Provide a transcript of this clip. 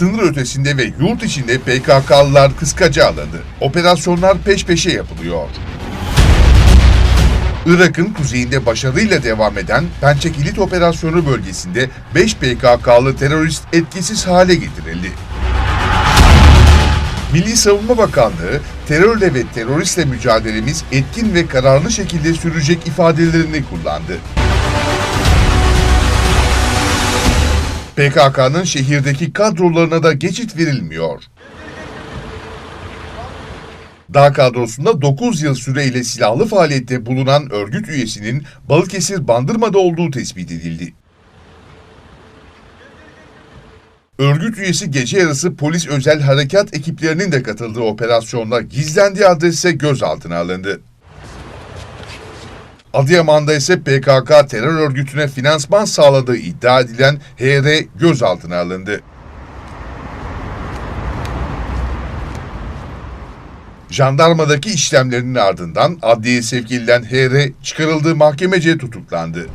sınır ötesinde ve yurt içinde PKK'lılar kıskaca alındı. Operasyonlar peş peşe yapılıyor. Irak'ın kuzeyinde başarıyla devam eden Pençe Kilit Operasyonu bölgesinde 5 PKK'lı terörist etkisiz hale getirildi. Milli Savunma Bakanlığı, terörle ve teröristle mücadelemiz etkin ve kararlı şekilde sürecek ifadelerini kullandı. PKK'nın şehirdeki kadrolarına da geçit verilmiyor. Dağ kadrosunda 9 yıl süreyle silahlı faaliyette bulunan örgüt üyesinin Balıkesir Bandırma'da olduğu tespit edildi. Örgüt üyesi gece yarısı polis özel harekat ekiplerinin de katıldığı operasyonda gizlendiği adrese gözaltına alındı. Adıyaman'da ise PKK terör örgütüne finansman sağladığı iddia edilen HR gözaltına alındı. Jandarmadaki işlemlerinin ardından adliyeye sevk edilen HR çıkarıldığı mahkemece tutuklandı.